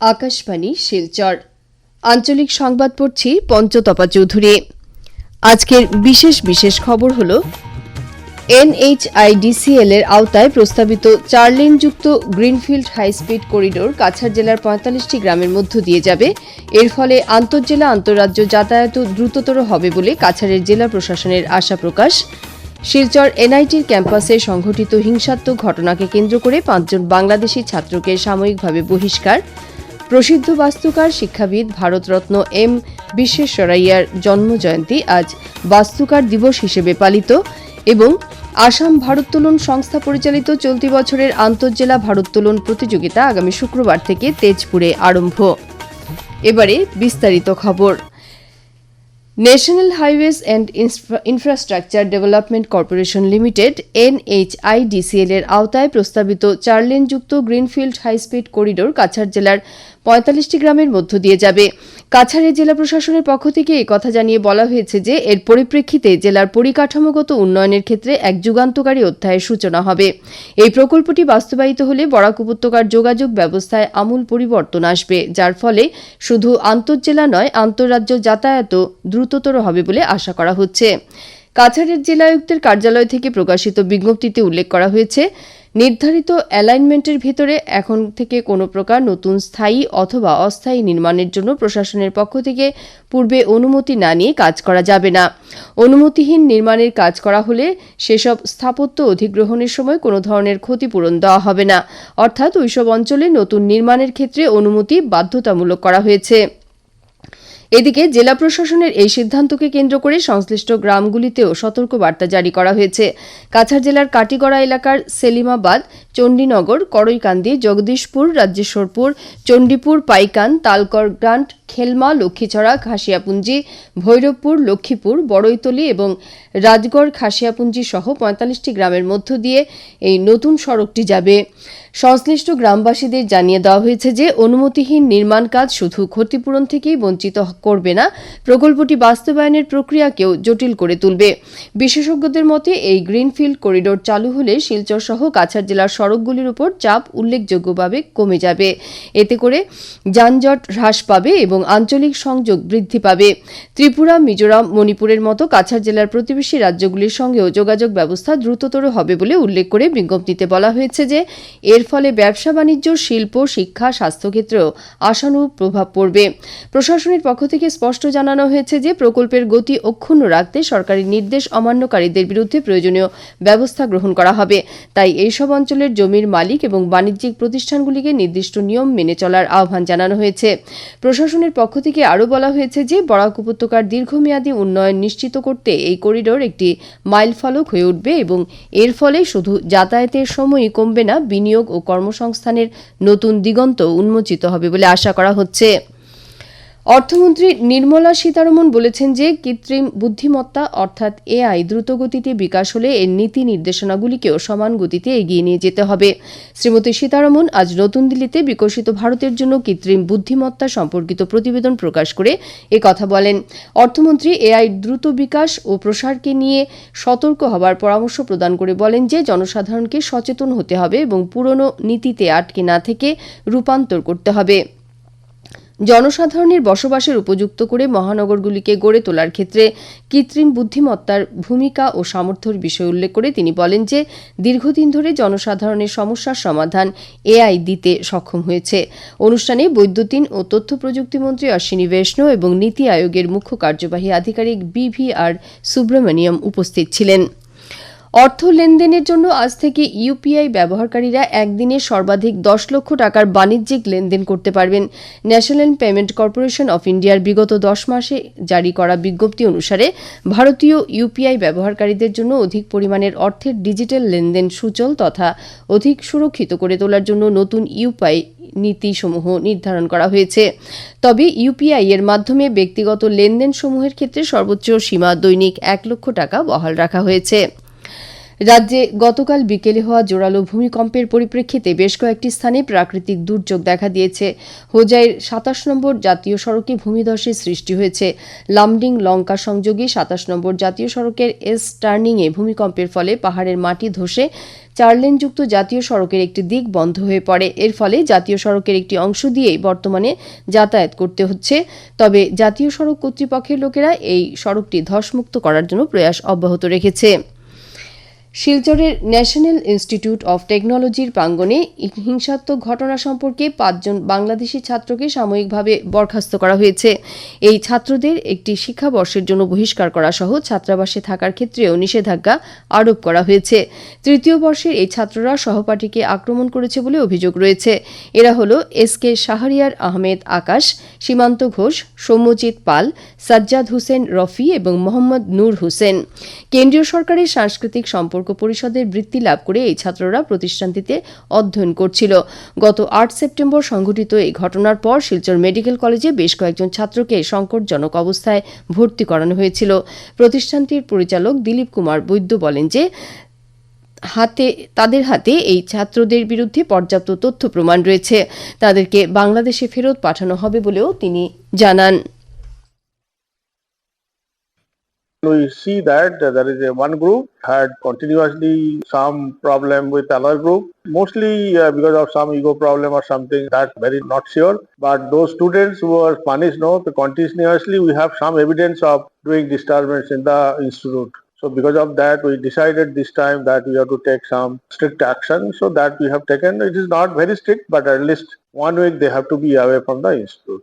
আকাশবাণী, শিলচর। আঞ্চলিক সংবাদ পড়ছি পঞ্চতপা চৌধুরী। আজকের বিশেষ বিশেষ খবর হল এনএইচআইডিসিএল এর আওতায় প্রস্তাবিত চার লেনযুক্ত greenfield high speed corridor Cachar জেলার পঁয়তাল্লিশটি গ্রামের মধ্য দিয়ে যাবে। এর ফলে আন্তঃজেলা, আন্তঃরাজ্য যাতায়াত দ্রুততর হবে বলে কাছাড়ের জেলা প্রশাসনের আশা প্রকাশ। শিলচর এনআইটির ক্যাম্পাসে সংঘটিত হিংসাত্মক ঘটনাকে কেন্দ্র করে পাঁচজন বাংলাদেশি ছাত্রকে সাময়িকভাবে বহিষ্কার। প্রসিদ্ধ বাস্তুকার শিক্ষাবিদ ভারতরত্ন এম বিশ্বেশ্বরাইয়ার জন্মজয়ন্তী আজ বাস্তুকার দিবস হিসেবে পালিত এবং আসাম ভারোত্তোলন সংস্থা পরিচালিত চলতি বছরের আন্তঃজেলা ভারোত্তোলন প্রতিযোগিতা আগামী শুক্রবার থেকে তেজপুরে আরম্ভ। এবারে বিস্তারিত খবর। National highways and infrastructure development corporation limited, NHIDCL এর আওতায় প্রস্তাবিত চার লেনযুক্ত greenfield high speed corridor Cachar জেলার পঁয়তাল্লিশটি গ্রামের মধ্য দিয়ে যাবে। কাছাড়ের জেলা প্রশাসনের পক্ষ থেকে কথা জানিয়ে বলা হয়েছে যে, এর পরিপ্রেক্ষিতে জেলার পরিকাঠামোগত উন্নয়নের ক্ষেত্রে এক যুগান্তকারী অধ্যায়ের সূচনা হবে। এই প্রকল্পটি বাস্তবায়িত হলে বরাক উপত্যকার যোগাযোগ ব্যবস্থায় আমূল পরিবর্তন আসবে, যার ফলে শুধু আন্তঃজেলা নয়, আন্তঃরাজ্য যাতায়াতও দ্রুততর হবে বলে আশা করা হচ্ছে। কাছাড়ের জেলায়ুক্তের কার্যালয় থেকে প্রকাশিত বিজ্ঞপ্তিতে উল্লেখ করা হয়েছে নির্ধারিত অ্যালাইনমেন্টের ভিতরে এখন থেকে কোনো প্রকার নতুন স্থায়ী অথবা অস্থায়ী নির্মাণের জন্য প্রশাসনের পক্ষ থেকে পূর্বে অনুমতি না নিয়ে কাজ করা যাবে না। অনুমতিহীন নির্মাণের কাজ করা হলে সেসব স্থাপত্য অধিগ্রহণের সময় কোনো ধরনের ক্ষতিপূরণ দেওয়া হবে না। অর্থাৎ ওইসব অঞ্চলে নতুন নির্মাণের ক্ষেত্রে অনুমতি বাধ্যতামূলক করা হয়েছে। এদিকে জেলা প্রশাসনের এই সিদ্ধান্তকে কেন্দ্র করে সংশ্লিষ্ট গ্রামগুলিতেও সতর্ক বার্তা জারি করা হয়েছে। কাছাড় জেলার কাটিগড়া এলাকার সেলিমাবাদ, চণ্ডীনগর করইকান্দি জগদীশপুর, রাজ্যেশ্বরপুর, চণ্ডীপুর, পাইকান, তালকর, গ্রান্ট খেলমা লক্ষ্মীছড়া খাসিয়াপুঞ্জি, ভৈরবপুর, লক্ষ্মীপুর বড়ইতলি এবং রাজগড়, খাসিয়াপুঞ্জি সহ পঁয়তাল্লিশটি গ্রামের মধ্য দিয়ে এই নতুন সড়কটি যাবে। সংশ্লিষ্ট গ্রামবাসীদের জানিয়ে দেওয়া হয়েছে যে, অনুমতিহীন নির্মাণ কাজ শুধু ক্ষতিপূরণ থেকেই বঞ্চিত করবে না, প্রকল্পটি বাস্তবায়নের প্রক্রিয়াকেও জটিল করে তুলবে। বিশেষজ্ঞদের মতে, এই গ্রিনফিল্ড করিডোর চালু হলে শিলচর সহ কাছাড় জেলার সড়কগুলির উপর চাপ উল্লেখযোগ্যভাবে কমে যাবে। এতে করে যানজট হ্রাস পাবে এবং আঞ্চলিক সংযোগ বৃদ্ধি পাবে। ত্রিপুরা, মিজোরাম, মণিপুরের মতো কাছাড় জেলার প্রতিবেশী রাজ্যগুলির সঙ্গেও যোগাযোগ ব্যবস্থা দ্রুততর হবে বলে উল্লেখ করে বিজ্ঞপ্তিতে বলা হয়েছে যে, এর ফলে ব্যবসা, বাণিজ্য, শিল্প, শিক্ষা স্বাস্থ্যক্ষেত্রেও আশানুরূপ প্রভাব পড়বে। প্রশাসনের পক্ষ থেকে স্পষ্ট জানানো হয়েছে যে, প্রকল্পের গতি অক্ষুণ্ণ রাখতে সরকারি নির্দেশ অমান্যকারীদের বিরুদ্ধে প্রয়োজনীয় ব্যবস্থা গ্রহণ করা হবে। তাই এইসব অঞ্চলের জমির মালিক এবং বাণিজ্যিক প্রতিষ্ঠানগুলিকে নির্দিষ্ট নিয়ম মেনে চলার আহ্বান জানানো হয়েছে। প্রশাসনের পক্ষ থেকে আরও বলা হয়েছে যে বরাক উপত্যকার দীর্ঘমেয়াদী উন্নয়ন নিশ্চিত করতে এই করিডোর একটি মাইল ফলক হয়ে উঠবে এবং এর ফলে শুধু যাতায়াতের সময়ই কমবে না, বিনিয়োগ ও কর্মসংস্থানের নতুন দিগন্ত উন্মোচিত হবে বলে আশা করা হচ্ছে। অর্থমন্ত্রী নির্মলা সীতারমন বলেছেন যে কৃত্রিম বুদ্ধিমত্তা অর্থাৎ এআই দ্রুতগতিতে বিকাশ হলে এর নীতি নির্দেশনাগুলিকেও সমান গতিতে এগিয়ে নিয়ে যেতে হবে। শ্রীমতী সীতারমন আজ নতুন দিল্লিতে বিকশিত ভারতের জন্য কৃত্রিম বুদ্ধিমত্তা সম্পর্কিত প্রতিবেদন প্রকাশ করে কথা বলেন। অর্থমন্ত্রী এআই দ্রুত বিকাশ ও প্রসারকে নিয়ে সতর্ক হবার পরামর্শ প্রদান করে বলেন যে জনসাধারণকে সচেতন হতে হবে এবং পুরনো নীতিতে আটকে না থেকে রূপান্তর করতে হবে। জনসাধারণের বসবাসের উপযুক্ত করে মহানগরগুলিকে গড়ে তোলার ক্ষেত্রে কৃত্রিম বুদ্ধিমত্তার ভূমিকা ও সামর্থ্যের বিষয় উল্লেখ করে তিনি বলেন যে, দীর্ঘদিন ধরে জনসাধারণের সমস্যার সমাধান এআই দিতে সক্ষম হয়েছে। অনুষ্ঠানে বৈদ্যুতিন ও তথ্য প্রযুক্তি মন্ত্রী অশ্বিনী বৈষ্ণব এবং নীতি আয়োগের মুখ্য কার্যবাহী আধিকারিক বিভিআর সুব্রমণিয়ম উপস্থিত ছিলেন। অর্থ লেনদেনের জন্য আজ থেকে ইউপিআই ব্যবহারকারীরা একদিনে সর্বাধিক দশ লক্ষ টাকার বাণিজ্যিক লেনদেন করতে পারবেন। ন্যাশনাল পেমেন্ট কর্পোরেশন অফ ইন্ডিয়ার বিগত দশ মাসে জারি করা বিজ্ঞপ্তি অনুসারে ভারতীয় ইউপিআই ব্যবহারকারীদের জন্য অধিক পরিমাণের অর্থের ডিজিটাল লেনদেন সুচল তথা অধিক সুরক্ষিত করে তোলার জন্য নতুন ইউপিআই নীতিসমূহ নির্ধারণ করা হয়েছে। তবে ইউপিআই এর মাধ্যমে ব্যক্তিগত লেনদেন সমূহের ক্ষেত্রে সর্বোচ্চ সীমা দৈনিক এক লক্ষ টাকা বহাল রাখা হয়েছে। রাজ্যে গতকাল বিকেলে হওয়া জোরালো ভূমিকম্পের পরিপ্রেক্ষিতে বেশ কয়েকটি স্থানে প্রাকৃতিক দুর্যোগ দেখা দিয়েছে। হোজাইয়ের সাতাশ নম্বর জাতীয় সড়কে ভূমিধসের সৃষ্টি হয়েছে। লামডিং লঙ্কা সংযোগী সাতাশ নম্বর জাতীয় সড়কের এস টার্নিংয়ে ভূমিকম্পের ফলে পাহাড়ের মাটি ধসে চার লেনযুক্ত জাতীয় সড়কের একটি দিক বন্ধ হয়ে পড়ে। এর ফলে জাতীয় সড়কের একটি অংশ দিয়েই বর্তমানে যাতায়াত করতে হচ্ছে। তবে জাতীয় সড়ক কর্তৃপক্ষের লোকেরা এই সড়কটি ধসমুক্ত করার জন্য প্রয়াস অব্যাহত রেখেছে। শিলচরের ন্যাশনাল ইনস্টিটিউট অফ টেকনোলজির প্রাঙ্গণে হিংসাত্মক ঘটনা সম্পর্কে পাঁচজন বাংলাদেশি ছাত্রকে সাময়িকভাবে বরখাস্ত করা হয়েছে। এই ছাত্রদের একটি শিক্ষাবর্ষের জন্য বহিষ্কার করা সহ ছাত্রাবাসে থাকার ক্ষেত্রেও নিষেধাজ্ঞা আরোপ করা হয়েছে। তৃতীয় বর্ষের এই ছাত্ররা সহপাঠীকে আক্রমণ করেছে বলে অভিযোগ রয়েছে। এরা হল এস কে শাহরিয়ার আহমেদ আকাশ, সীমান্ত ঘোষ, সৌম্যজিৎ পাল, সাজ্জাদ হোসেন রফি এবং মোহাম্মদ নূর হোসেন। কেন্দ্রীয় সরকারের সাংস্কৃতিক সম্পর্ক পরিষদের বৃত্তি লাভ করে এই ছাত্ররা প্রতিষ্ঠানটিতে অধ্যয়ন করছিল। গত আট সেপ্টেম্বর সংঘটিত এই ঘটনার পর শিলচর মেডিকেল কলেজে বেশ কয়েকজন ছাত্রকে সংকটজনক অবস্থায় ভর্তি করানো হয়েছিল। প্রতিষ্ঠানটির পরিচালক দিলীপ কুমার বৈদ্য বলেন যে, হাতে, তাদের হাতে এই ছাত্রদের বিরুদ্ধে পর্যাপ্ত তথ্য প্রমাণ রয়েছে। তাদেরকে বাংলাদেশে ফেরত পাঠানো হবে বলেও তিনি জানান। We see that there is a one group had continuously some problem with another group mostly uh, because of some ego problem or something that's very not sure. But those students who were punished no continuously we have some evidence of doing disturbance in the institute. So because of that we decided this time that we have to take some strict action. So that we have taken. It is not very strict but at least one week they have to be away from the institute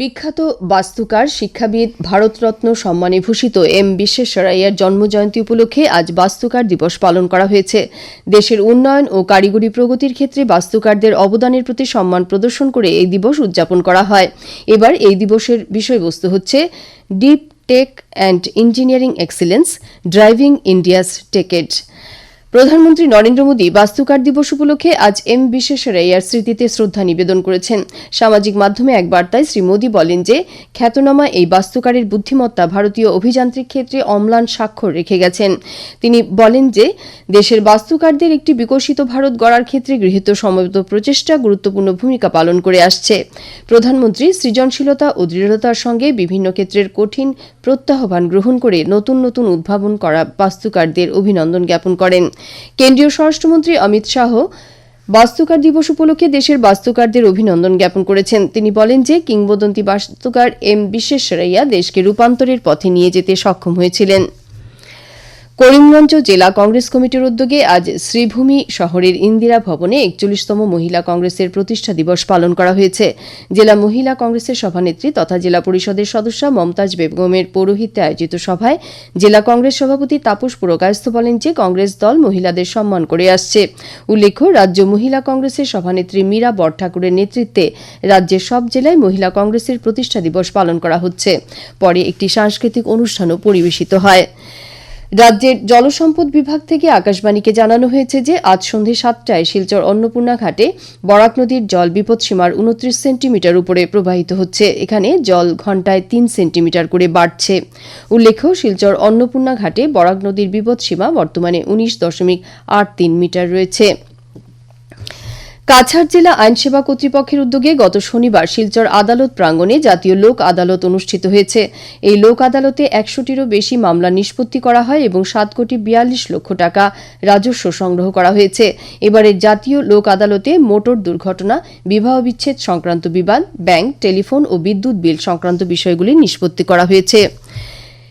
বিখ্যাত বাস্তুকার শিক্ষাবিদ ভারতরত্ন সম্মানে ভূষিত M বিশ্বেশ্বরাইয়ার জন্মজয়ন্তী উপলক্ষে আজ বাস্তুকার দিবস পালন করা হয়েছে। দেশের উন্নয়ন ও কারিগরি প্রগতির ক্ষেত্রে বাস্তুকারদের অবদানের প্রতি সম্মান প্রদর্শন করে এই দিবস উদযাপন করা হয়। এবার এই দিবসের বিষয়বস্তু হচ্ছে deep tech and engineering excellence driving India's techade প্রধানমন্ত্রী নরেন্দ্র মোদী বাস্তুকার দিবস উপলক্ষে আজ এম বিশ্বেশ্বরাইয়ার স্মৃতিতে শ্রদ্ধা নিবেদন করেছেন। সামাজিক মাধ্যমে এক বার্তায় শ্রী মোদী বলেন যে, খ্যাতনামা এই বাস্তুকারের বুদ্ধিমত্তা ভারতীয় অভিযান্ত্রিক ক্ষেত্রে অম্লান স্বাক্ষর রেখে গেছেন। তিনি বলেন যে, দেশের বাস্তুকারদের একটি বিকশিত ভারত গড়ার ক্ষেত্রে গৃহীত সমবেত প্রচেষ্টা গুরুত্বপূর্ণ ভূমিকা পালন করে আসছে। প্রধানমন্ত্রী সৃজনশীলতা ও দৃঢ়তার সঙ্গে বিভিন্ন ক্ষেত্রের কঠিন প্রত্যাহ্বান গ্রহণ করে নতুন নতুন উদ্ভাবন করা বাস্তুকারদের অভিনন্দন জ্ঞাপন করেন। কেন্দ্রীয় স্বরাষ্ট্রমন্ত্রী অমিত শাহ বাস্তুকার দিবস উপলক্ষে দেশের বাস্তুকারদের অভিনন্দন জ্ঞাপন করেছেন। তিনি বলেন যে, কিংবদন্তি বাস্তুকার এম বিশ্বেশ্বরাইয়া দেশকে রূপান্তরের পথে নিয়ে যেতে সক্ষম হয়েছিলেন। করিমগঞ্জ জেলা কংগ্রেস কমিটির উদ্যোগে আজ শ্রীভূমি শহরের ইন্দিরা ভবনে একচল্লিশতম মহিলা কংগ্রেসের প্রতিষ্ঠা দিবস পালন করা হয়েছে। জেলা মহিলা কংগ্রেসের সভানেত্রী তথা জেলা পরিষদের সদস্য মমতাজ বেগমের পৌরোহিত্যে আয়োজিত সভায় জেলা কংগ্রেস সভাপতি তাপস পুরকায়স্থ বলেন যে, কংগ্রেস দল মহিলাদের সম্মান করে আসছে। উল্লেখ্য, রাজ্য মহিলা কংগ্রেসের সভানেত্রী মীরা বরঠাকুরের নেতৃত্বে রাজ্যের সব জেলায় মহিলা কংগ্রেসের প্রতিষ্ঠা দিবস পালন করা হচ্ছে। পরে একটি সাংস্কৃতিক অনুষ্ঠানও পরিবেশিত হয়। রাজ্যের জলসম্পদ বিভাগ থেকে আকাশবাণীকে জানানো হয়েছে যে, আজ সন্ধে সাতটায় শিলচর অন্নপূর্ণা ঘাটে বরাক নদীর জল বিপদসীমার উনত্রিশ সেন্টিমিটার উপরে প্রবাহিত হচ্ছে। এখানে জল ঘন্টায় তিন সেন্টিমিটার করে বাড়ছে। উল্লেখ্য, শিলচর অন্নপূর্ণা ঘাটে বরাক নদীর বিপদসীমা বর্তমানে উনিশ দশমিক আট তিন মিটার রয়েছে। কাছাড় জেলা আইনসেবা কর্তৃপক্ষের উদ্যোগে গত শনিবার শিলচর আদালত প্রাঙ্গণে জাতীয় লোক আদালত অনুষ্ঠিত হয়েছে। এই লোক আদালতে একশোটিরও বেশি মামলা নিষ্পত্তি করা হয় এবং সাত কোটি বিয়াল্লিশ লক্ষ টাকা রাজস্ব সংগ্রহ করা হয়েছে। এবারের জাতীয় লোক আদালতে মোটর দুর্ঘটনা, বিবাহ বিচ্ছেদ সংক্রান্ত বিবাদ, ব্যাংক, টেলিফোন ও বিদ্যুৎ বিল সংক্রান্ত বিষয়গুলি নিষ্পত্তি করা হয়েছে।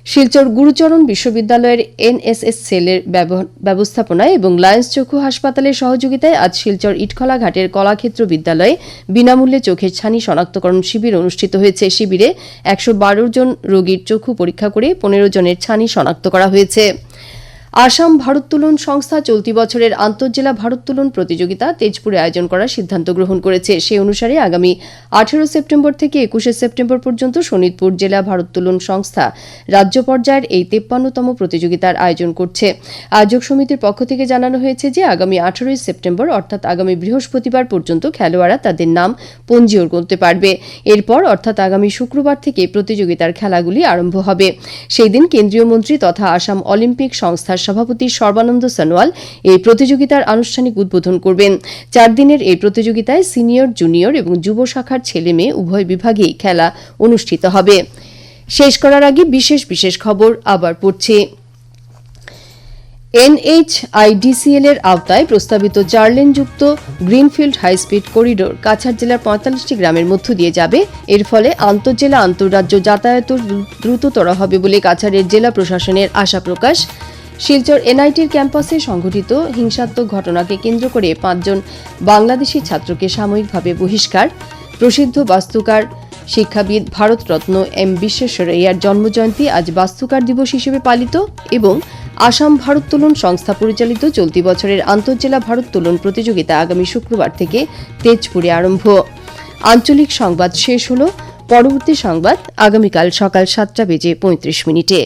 শিলচর গুরুচরণ বিশ্ববিদ্যালয়ের এনএসএস সেলের ব্যব- ব্যবস্থাপনায় এবং লায়ন্স চক্ষু হাসপাতালের সহযোগিতায় আজ শিলচর ইটখলা ঘাটের কলাক্ষেত্র বিদ্যালয়ে বিনামূল্যে চোখের ছানি শনাক্তকরণ শিবির অনুষ্ঠিত হয়েছে। শিবিরে একশো বারো জন রোগীর চক্ষু পরীক্ষা করে পনেরো জনের ছানি শনাক্ত করা হয়েছে। আসাম ভারোত্তোলন সংস্থা চলতি বছরের আন্তঃজেলা ভারোত্তোলন প্রতিযোগিতা তেজপুরে আয়োজন করার সিদ্ধান্ত গ্রহণ করেছে। সেই অনুসারে আগামী আঠেরো সেপ্টেম্বর থেকে একুশে সেপ্টেম্বর পর্যন্ত শোনিতপুর জেলা ভারোত্তোলন সংস্থা রাজ্য পর্যায়ের এই তেপ্পান্নতম প্রতিযোগিতার আয়োজন করছে। আয়োজক সমিতির পক্ষ থেকে জানানো হয়েছে যে, আগামী আঠেরোই সেপ্টেম্বর, অর্থাৎ আগামী বৃহস্পতিবার পর্যন্ত খেলোয়াড়রা তাদের নাম পঞ্জীয়ন করতে পারবে। এরপর, অর্থাৎ আগামী শুক্রবার থেকে প্রতিযোগিতার খেলাগুলি আরম্ভ হবে। সেই দিন কেন্দ্রীয় মন্ত্রী তথা আসাম অলিম্পিক সংস্থার সভাপতি সর্বানন্দ সনোয়াল এই প্রতিযোগিতার আনুষ্ঠানিক উদ্বোধন করবেন। চার দিনের এই প্রতিযোগিতায় সিনিয়র, জুনিয়র এবং যুব শাখার ছেলে মেয়ে উভয় বিভাগেই খেলা অনুষ্ঠিত হবে। শেষ করার আগে বিশেষ বিশেষ খবর আবার পড়ছি। এনএইচআইডিসিএল এর আওতায় প্রস্তাবিত চার লেনযুক্ত greenfield high speed corridor Cachar জেলার পঁয়তাল্লিশটি গ্রামের মধ্য দিয়ে যাবে। এর ফলে আন্তঃজেলা, আন্তঃরাজ্য যাতায়াত দ্রুততর হবে বলে কাছাড়ের জেলা প্রশাসনের আশা প্রকাশ। শিলচর এনআইটির ক্যাম্পাসে সংঘটিত হিংসাত্মক ঘটনাকে কেন্দ্র করে পাঁচজন বাংলাদেশি ছাত্রকে সাময়িকভাবে বহিষ্কার। প্রসিদ্ধ বাস্তুকার শিক্ষাবিদ ভারতরত্ন এম বিশ্বেশ্বরাইয়ার জন্মজয়ন্তী আজ বাস্তুকার দিবস হিসেবে পালিত এবং আসাম ভারোত্তোলন সংস্থা পরিচালিত চলতি বছরের আন্তঃজেলা ভারোত্তোলন প্রতিযোগিতা আগামী শুক্রবার থেকে তেজপুরে আরম্ভ। আঞ্চলিক সংবাদ শেষ হল, পরবর্তী সংবাদ আগামীকাল সকাল সাতটা বেজে পঁয়ত্রিশ মিনিটে।